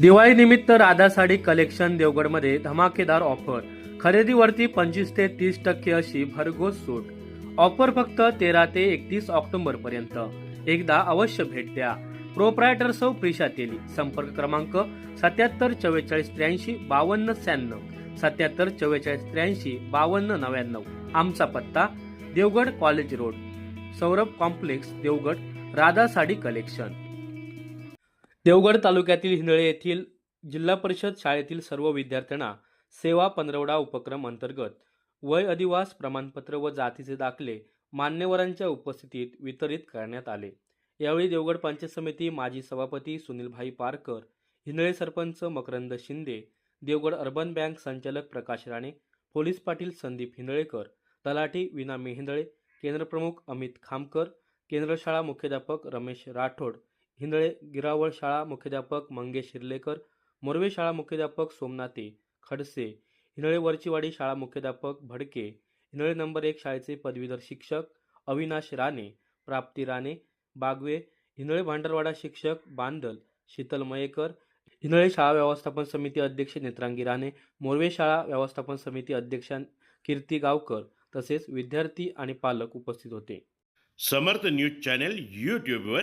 दिवाळीनिमित्त राधा साडी कलेक्शन देवगडमध्ये धमाकेदार ऑफर. खरेदीवरती पंचवीस ते तीस टक्के अशी भरघोस सूट. ऑफर फक्त तेरा ते एकतीस ऑक्टोबर पर्यंत एकदा अवश्य भेट द्या. प्रोप्रायटर सौ प्रिशा तेली. संपर्क क्रमांक सत्याहत्तर चव्वेचाळीस त्र्याऐंशी बावन्न शहाण्णव सत्याहत्तर चव्वेचाळीस त्र्याऐंशी बावन्न नव्याण्णव. आमचा पत्ता Devgad college road. Saurabh complex Devgad. Radha sari collection. Devgad तालुक्यातील हिंदळे येथील जिल्हा परिषद शाळेतील सर्व विद्यार्थ्यांना सेवा पंधरवडा उपक्रम अंतर्गत वय अधिवास प्रमाणपत्र व जातीचे दाखले मान्यवरांच्या उपस्थितीत वितरित करण्यात आले. यावेळी देवगड पंचायत समिती माजी सभापती सुनीलभाई पारकर हिंदळे सरपंच मकरंद शिंदे देवगड अर्बन बँक संचालक प्रकाश राणे पोलीस पाटील संदीप हिंदळेकर तलाठी विना मेहिंदळे केंद्रप्रमुख अमित खामकर केंद्रशाळा मुख्याध्यापक रमेश राठोड हिंदळे गिरावळ शाळा मुख्याध्यापक मंगेश शिर्लेकर मोरवे शाळा मुख्याध्यापक सोमनाथे खडसे हिंदळे वरचीवाडी शाळा मुख्याध्यापक भडके हिंदळे नंबर एक शाळेचे पदवीधर शिक्षक अविनाश राणे प्राप्ती राणे बागवे हिंदळे भांडरवाडा शिक्षक बांदल शीतल मयेकर हिंदळे शाळा व्यवस्थापन समिती अध्यक्ष नेत्रांगी राणे मोरवे शाळा व्यवस्थापन समिती अध्यक्षा कीर्ती गावकर तसेच विद्यार्थी आणि पालक उपस्थित होते. समर्थ न्यूज चॅनल यूट्यूबवर